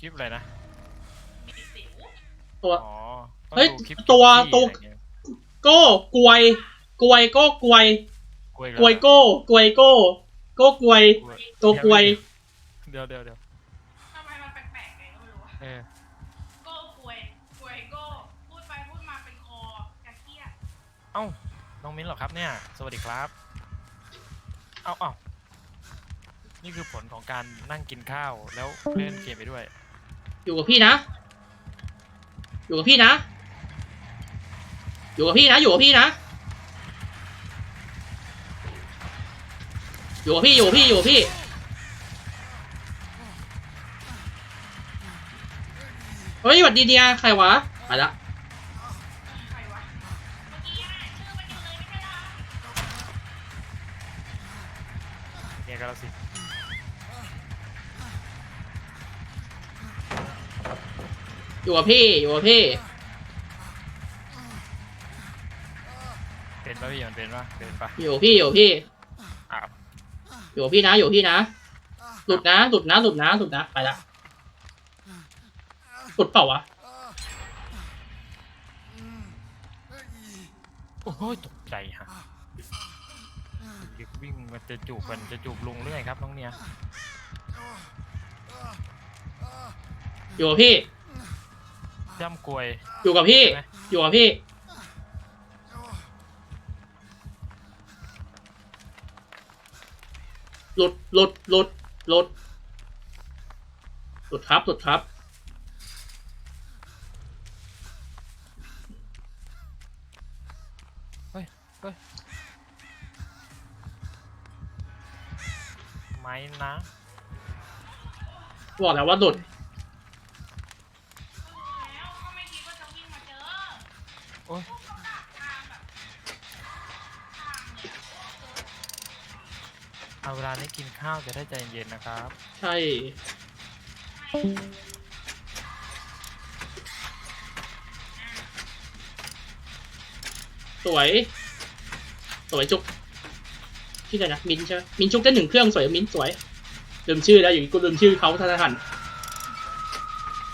คลิปอะไรนะมีสิวตัว อ๋อก็เฮ้ยดูคลิปตัว ที่ตัวอะไรเงี้ยโก้กวย กวยโก้กวย กล้วยกวยโก้กวยโก้โก้กวยกล้วยตัวกวย เดี๋ยวเดี๋ยวเดี๋ยวทำไมมันแปลกๆไงก็ไม่รู้อะเออโก้กวยกวยโก้พูดไปพูดมาเป็นคอกระเทียดเอ้า น้องมิ้นเหรอครับเนี่ย สวัสดีครับ เอ้าเอ้านี่คือผลของการนั่งกินข้าวแล้วเล่นเกมไปด้วย อยู่กับพี่นะ อยู่กับพี่นะ อยู่กับพี่นะ อยู่กับพี่นะ อยู่กับพี่ อยู่กับพี่ อยู่กับพี่ เฮ้ยสวัสดีเดียใครวะไปละใครวะเมื่อกี้อะชื่อมันอยู่เลยไม่ใช่เหรอเนี่ยก็แล้วสิ อยู่กับพี่อยู่กับพี่เป็นปะพี่มันเป็นปะเป็นปะอยู่กับพี่อยู่กับพี่อ้าวอยู่กับพี่นะอยู่กับพี่นะหลุดนะหลุดนะหลุดนะหลุดนะไปละหลุดเปล่าวะโอ้ยตกใจฮะวิ่งมันจะจูบมันจะจูบลุงเรื่อยครับน้องเนี่ยอยู่กับพี่ ย่ำกลวยอยู่กับพี่ใช่ไหมอยู่กับพี่ หลุดหลุดหลุดหลุดหลุดครับหลุดครับ เฮ้ยเฮ้ยไม้นะบอกแล้วว่าหลุด เอาเวลานี้กินข้าวจะได้ใจเย็นนะครับ ใช่ สวย สวยจุกชื่ออะไรนะมินใช่ไหมมินจุกได้หนึ่งเครื่องสวยมินสวยลืมชื่อแล้วอยู่ดีกูลืมชื่อเขาทันทัน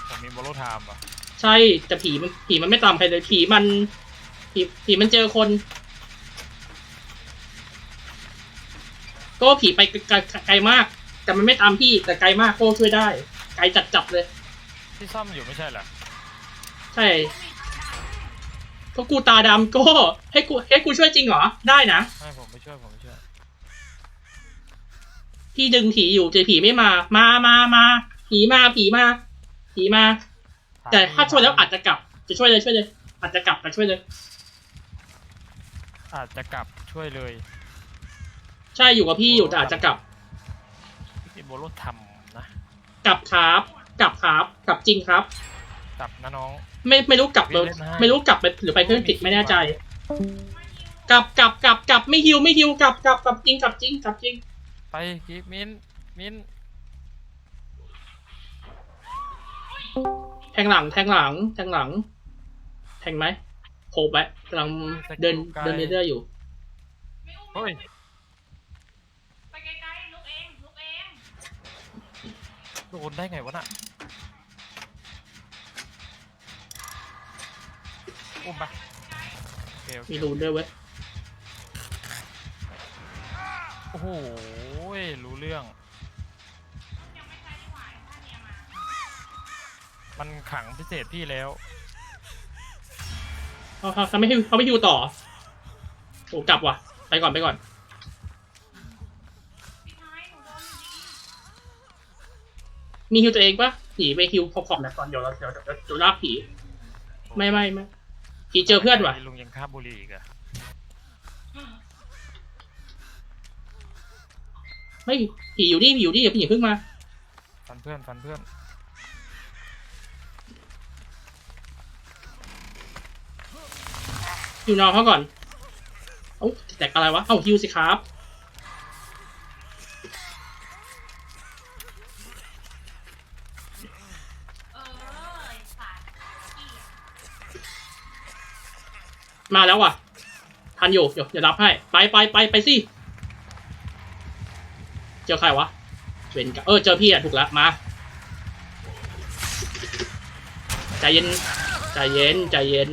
ผมมีโบโลไทม์อะ ใช่แต่ผีมันผีมันไม่ตามใครเลยผีมันผีผีมันเจอคน ก็ผีไปไกลไกลมาก แต่มันไม่ตามพี่แต่ไกลมากโก้ช่วยได้ ไกลจัดจับเลย ที่ซ่อมอยู่ไม่ใช่เหรอ ใช่ก็กูตาดำก็ให้กูให้กูช่วยจริงเหรอ ได้นะ ไม่ผมไม่ช่วยผมไม่ช่วย พี่ดึงผีอยู่แต่ผีไม่มา มามามา ผีมาผีมา ผีมา แต่ถ้าช่วยแล้วอาจจะกลับ จะช่วยเลยช่วยเลย อาจจะกลับแต่ช่วยเลย อาจจะกลับช่วยเลย ใช่อยู่กับพี่อยู่แต่อาจจะกลับมีโบโลไทม์นะกลับครับกลับครับกลับจริงครับ กลับนะน้อง ไม่ไม่รู้กลับไม่เล่นให้ไม่รู้กลับไปหรือไปเครื่องติดไม่แน่ใจ กลับกลับกลับกลับไม่ฮิวไม่ฮิวกลับกลับกลับจริงกลับจริงกลับจริง ไปกิฟมินมินแทงหลังแทงหลังแทงหลัง แทงไหมโคบไว้กำลังเดินเดินเรื่อยๆอยู่ไม่อุ้มเฮ้ย ไปไกลๆลุกเองลุกเอง โด นได้ไงวะน่ะอุ้มไปโอเคโอเคมีรูนด้วยเว้ยโอ้โหรู้เรื่องยังไม่ใช่ที่หวายถ้าเนี่ยมามันขังพิเศษพี่แล้วเขาเขาเขาไม่ฮิวเขาไม่ฮิวต่อโอ้กลับว่ะ ไปก่อนไปก่อน มีฮิวตัวเองปะผีไปฮิวขอบๆนะก่อนเดี๋ยวเราเดี๋ยวเดี๋ยวเดี๋ยวลากผี ไม่ไม่ไม่ผีเจอเพื่อนว่ะ ลุงยังคาบบุหรี่อีกอะไม่ผีอยู่นี่ผีอยู่นี่อย่าผีอย่าเพิ่งมา ฟันเพื่อนฟันเพื่อนฮิวน้องเขาก่อน เอ้าแตกอะไรวะ เอ้าฮิวสิครับ มาแล้วว่ะ ทันอยู่เดี๋ยวเดี๋ยวรับให้ ไปไปไปไปสิ เจอใครวะเวนกับเออเจอพี่อะถูกแล้วมาเย็นใจเย็นใจเย็น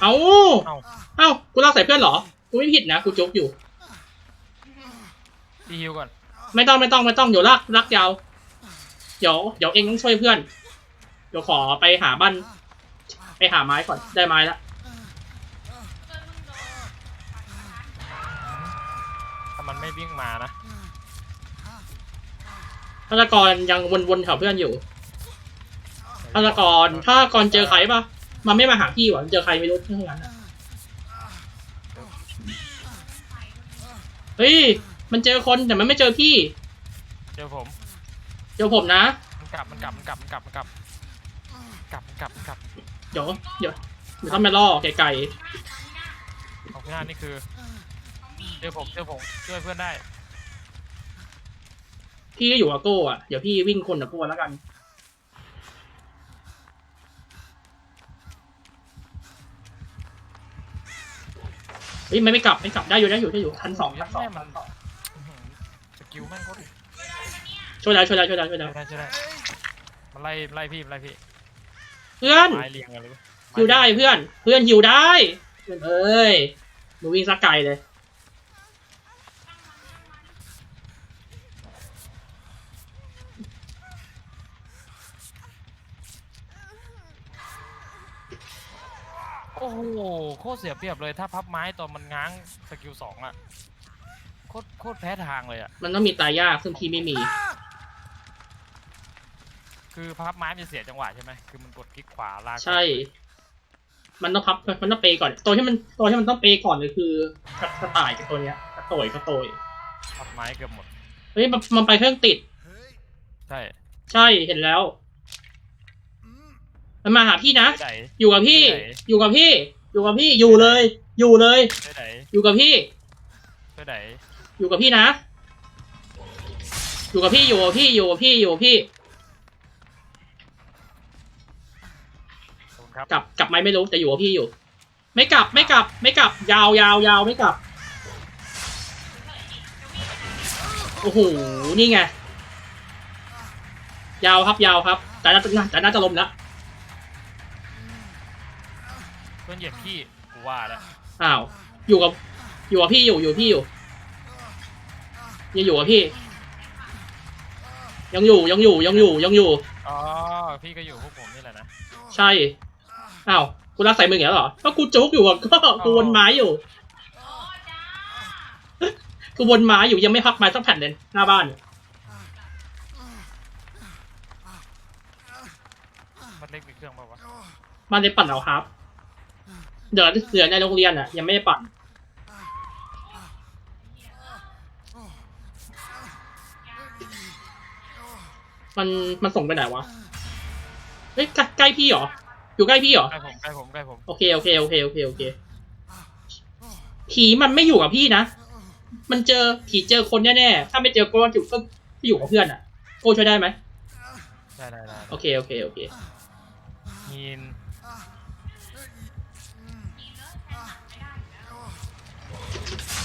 เอาเอ้า เอ้ากูลากใส่เพื่อนเหรอ กูไม่ผิดนะ กูจุกอยู่ ดีฮิวก่อน ไม่ต้องไม่ต้องไม่ต้องเดี๋ยวลากลากยาว เดี๋ยวเดี๋ยวเองต้องช่วยเพื่อน เดี๋ยวขอไปหาบ้าน ไปหาไม้ก่อนได้ไม้แล้วเพื่อนมึงโดนถ้ามันไม่วิ่งมานะธนกรยังวนๆแถวเพื่อนอยู่ธนกรถ้ากรเจอใครปะมันไม่มาหาพี่หวะมันเจอใครไม่รู้ทั้งนั้นอะเฮ้ยมันเจอคนแต่มันไม่เจอพี่ เจอผม เจอผมนะ มันกลับมันกลับมันกลับมันกลับมันกลับกลับมันกลับมันกลับเดี๋ยวเดี๋ยวเดี๋ยวต้องไปล่อไกลของพี่หน้านี่คือเจอผมเจอผมช่วยเพื่อนได้ๆพี่ก็อยู่กับโก้อะเดี๋ยวพี่วิ่งคนกับโก้แล้วกันเฮ้ยไม่ไม่กลับไม่กลับได้อยู่ได้อยู่ได้อยู่ชั้นสองชั้นสอง แม่มันอื้อหือสกิลแม่งโคตร ช่วยได้ช่วยได้ช่วยได้ช่วยได้ช่วยได้ช่วยได้มันไล่ไล่พี่มันไล่พี่เพื่อนไม้เรียงกันเลยหิวได้เพื่อน เพื่อนหิวได้เพื่อนเอ้ยหนูวิ่งสักไกลเลยโอ้โหโคตรเสียเปรียบเลยถ้าพับไม้ตอนมันง้างสกิลสองอะโคตรโคตรแพ้ทางเลยอะมันต้องมีตายยากซึ่งพี่ไม่มี คือพับไม้มันจะเสียจังหวะใช่ไหมคือมันกดคลิกขวาลากใช่ มันต้องพับมันต้องเปย์ก่อน ตัวที่มันตัวที่มันต้องเปย์ก่อนเลยคือกระกระต่ายกับตัวเนี้ยกระโตยกระโตยพับไม้เกือบหมดเฮ้ยมันมันไปเครื่องติด ใช่ใช่เห็นแล้ว มันมาหาพี่นะ ไปไหนอยู่กับพี่ไปไหนอยู่กับพี่ อยู่กับพี่อยู่เลย อยู่เลย ไปไหนอยู่กับพี่ ไปไหนอยู่กับพี่นะ อยู่กับพี่อยู่กับพี่อยู่กับพี่อยู่กับพี่ คุณครับ กลับกลับไหมไม่รู้แต่อยู่กับพี่อยู่ ไม่กลับไม่กลับ ไม่กลับ ยาวยาวยาวไม่กลับ โอ้โหนี่ไง ยาวครับยาวครับ แต่น่าจะแต่น่าจะล้มแล้วเพื่อนเหยียบขี้กูว่าแล้วอ้าวอยู่กับอยู่กับพี่อยู่อยู่กับพี่อยู่ยังอยู่กับพี่ ยังอยู่ยังอยู่ยังอยู่ยังอยู่ อ๋อพี่ก็อยู่พวกผมนี่แหละนะ ใช่ อ้าวกูรักใส่มึงอย่างนี้เหรอก็กูจุกอยู่อะก็กูวนไม้อยู่โอ้จ้ากูวนไม้อยู่ยังไม่พักไม้สักแผ่นเลยหน้าบ้าน มันเล็กมีเครื่องเปล่าวะบ้านได้ปั่นเอาครับ เดี๋ยวเหลือในโรงเรียนอะ ยังไม่ได้ปั่นมันมันส่งไปไหนวะ เฮ้ยใกล้ใกล้พี่เหรอ อยู่ใกล้พี่เหรอ ใกล้ผมใกล้ผมใกล้ผมโอเคโอเคโอเคโอเคโอเค ผีมันไม่อยู่กับพี่นะ มันเจอผีเจอคนแน่ๆ ถ้าไม่เจอโก้ก็อยู่ก็อยู่กับเพื่อนอะโก้ช่วยได้ไหมได้ได้ได้โอเคโอเคโอเคฮีน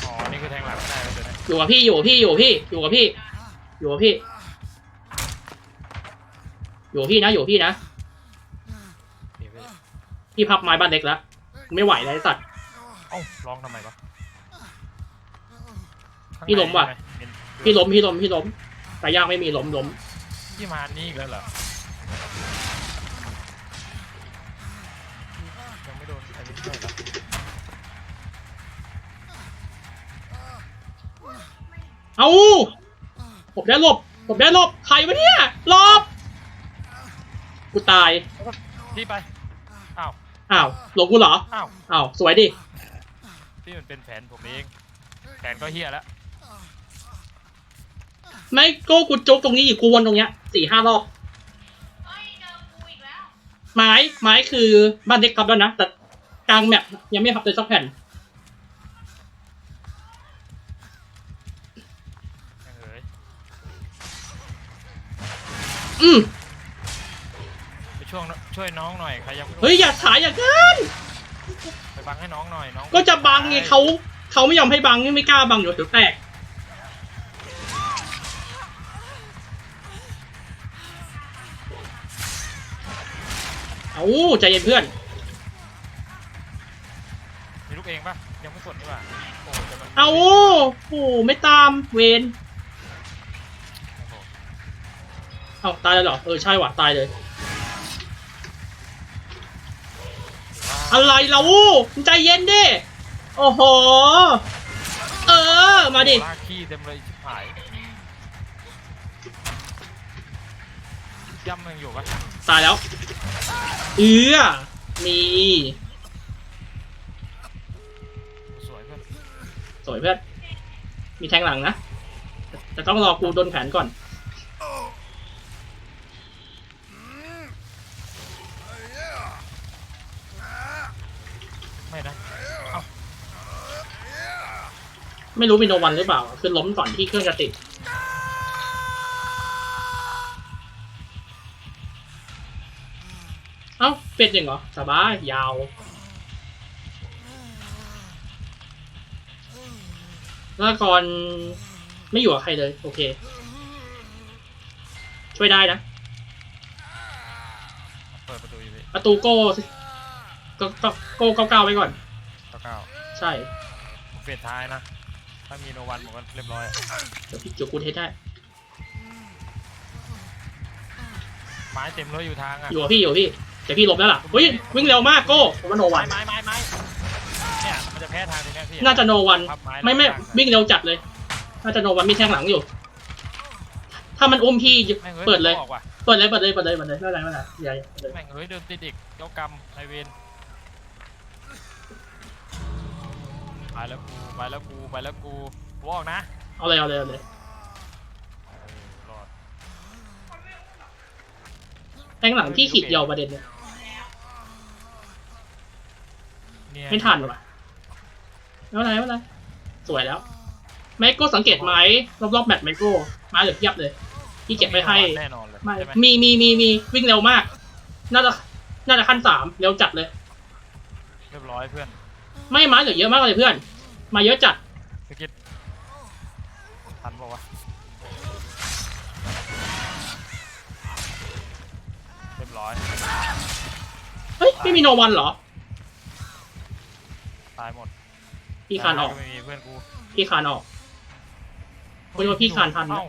อ๋อ นี่คือแทงหลังไม่ได้เลยนะอยู่กับพี่อยู่กับพี่อยู่กับพี่ อยู่กับพี่ อยู่กับพี่ อยู่กับพี่นะอยู่กับพี่นะเดี๋ยวพี่ พี่พับไม้บ้านเล็กแล้วไม่ไหวแล้วไอ้สัตว์ เอ้าร้องทำไมวะพี่ล้มว่ะข้างในใช่ไหพี่ล้มพี่ล้มพี่ล้มแต่ย่างไม่มีล้มล้มพี่มานี่อีกแล้วเหรอยังไม่โดนใครไม่ช่วยเหรอเอาผมได้หลบผมได้หลบใครวะเนี่ยหลบกูตายพี่ไป อ้าวอ้าวหลงกูเหรออ้าวอ้าวสวยดิพี่มันเป็นแผนผมเอง แผนก็เฮียแล้วไม่ก็กูจุกตรงนี้อีกกูวนตรงเนี้ยสี่ห้ารอบเอ้ยเจอกูอีกแล้วไม้ไม้คือบ้านเล็กพับแล้วนะแต่กลางแมปยังไม่พับเลยสักแผ่นยังเอ๋ยอืมไป ช่วงช่วยน้องหน่อยใครยังไม่เฮ้ยอย่าถ่ายอย่าเกินไปบังให้น้องหน่อยน้องก็จะบังไงเขาเขาไม่ยอมให้บังไม่กล้าบังเดี๋ยวเดี๋ยวแตกเอาใจเย็นเพื่อนมีลูกเองปะยังไม่สนดีกว่าโอ้เอาโอ้ไม่ตามเวนเอาตายเลยเหรอเออใช่ว่ะตายเลย อะไรเราใจเย็นดิ โอ้โห เออ มาดิ ลากขี้เต็มเลยชิบหายย่ำยังอยู่ปะตายแล้ว เอือมีสวยเพื่อนสวยเพื่อน มีแทงหลังนะ แต่ต้องรอกูโดนแผนก่อน ไม่นะ ไม่รู้มีโนวันหรือเปล่า คือล้มก่อนที่เครื่องจะติด เอ้า เป็ดยังเหรอ สบาย ยาว แล้วก่อนไม่อยู่กับใครเลย โอเค ช่วยได้นะ เปิดประตูอยู่พี่ประตูโก้สิก็ก็โก้เก้าเก้าไว้ก่อนเก้าเก้าใช่ เฟสท้ายนะ ถ้ามีโนวันผมก็เรียบร้อยเดี๋ยวพี่เกี่ยวกูเทสได้ไม้เต็มเลยอยู่ทางอะอยู่กับพี่อยู่กับพี่แต่พี่หลบแล้วล่ะเฮ้ยวิ่งเร็วมากโก้ผมว่าโนวัไม้น ไม้ไม้ไม้เนี่ยมันจะแพ้ทางตรงเนี้ยพี่น่าจะโนวัน พับไม้ไม่ไม่แล้ววิ่งเร็วจัดเลย น่าจะโนวันมีแทงหลังอยู่ ถ้ามันอุ้มพี่ แม่งอ้เปิดเลย ออกว่ะเปิดเลยเปิดเลยเปิดเลยเปิดเลยไม่เป็นไรไม่เป็นไรอย่าอย่าเปิดเลยแม่งเอ้ยเดินติดอีกเจ้ากรรมนายเวร แล้วกูไปแล้วกูไปแล้วกูกูออกนะเอาเลยเอาเลยเอาเลยเออรอดแทงหลังพี่ขีดเดียวประเด็นเนี่ยเนี่ยไม่ทันว่ะไม่เป็นไรไม่เป็นไรสวยแล้วไมโก้สังเกตไหมรอบๆแมตช์ไมโก้มาเหลือเพียบเลยพี่เก็บไว้ให้แน่นอนเลยไม่ใช่ไหมมีมีมีมีวิ่งเร็วมาก น่าจะน่าจะขั้นสามเร็วจัดเลย เรียบร้อยเพื่อน ไม่ไม้เหลือเยอะมากเลยเพื่อน มาเยอะจัดสกิดทันบอกว่าวะเรียบร้อย เฮ้ย ไม่มีโนวันเหรอ ตายหมดพี่คานออก ไม่มีเพื่อนกูพี่คานออกโอ้ยว่าพี่คานทันนะเอ้า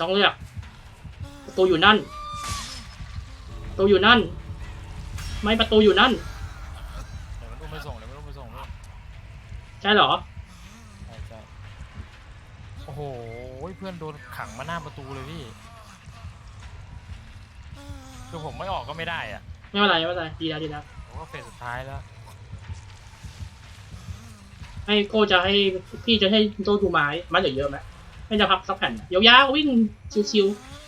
ต้องเลือกประตูอยู่นั่นประตูอยู่นั่น ไม่ประตูอยู่นั่นเดี๋ยวมันอุ้มไปส่งเดี๋ยวมันอุ้มไปส่งด้วยใช่เหรอ ใช่ใช่โอ้โหเพื่อนโดนขังมาหน้าประตูเลยพี่คือผมไม่ออกก็ไม่ได้อะไม่เป็นไรไม่เป็นไรดีแล้วดีแล้วผมก็เฟสสุดท้ายแล้วให้โกจะให้พี่จะให้โตดูไม้ไม้เหลือเยอะไหมไม่จะพับซับแผ่นยาวๆวิ่งชิวๆ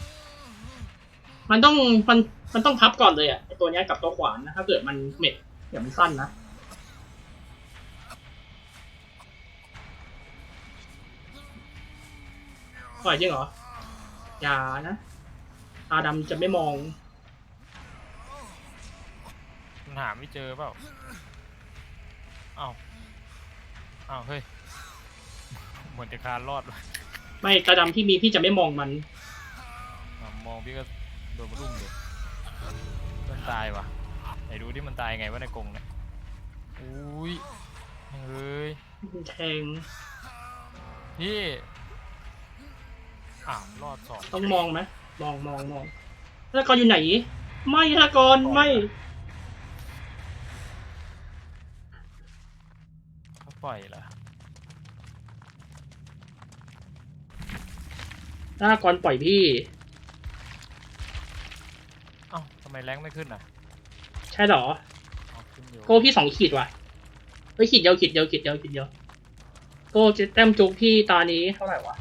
มันต้องมันมันต้องพับก่อนเลยอะไอตัวเนี้ยกับตัวขวานนะถ้าเกิดมันเม็ดอย่ามันสั้นนะปล่อยจริงเหรอ อย่านะ ตาดำจะไม่มอง มันหาไม่เจอเปล่าเอ้าเอ้าเฮ้ย เหมือนจะคานรอดว่ะไม่ตาดำที่มีพี่จะไม่มองมันอะมองพี่ก็ โดนมันรุ่มเลยเพื่อนตายว่ะไหนดูที่มันตายไงวะในกรงเนี่ยอุ้ยเฮ้ยแทงพี่อ้าวรอดสองต้องมองไหมมองมองมองธนากรอยู่ไหน ไม่ธนากรไม่เขาปล่อยเหรอธนากรปล่อยพี่เอ้าทำไมแรงไม่ขึ้นอะใช่เหรอเอาขึ้นอยู่โก้พี่สองขีดว่ะเฮ้ยขีดเดียวขีดเดียวขีดเดียวขีดเดียวโก้จะแต้มจุกพี่ตานี้เท่าไหร่วะ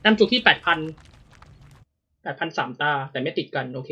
แต้มจุกที่แปดพันแปดพันสามตาแต่ไม่ติดกันโอเค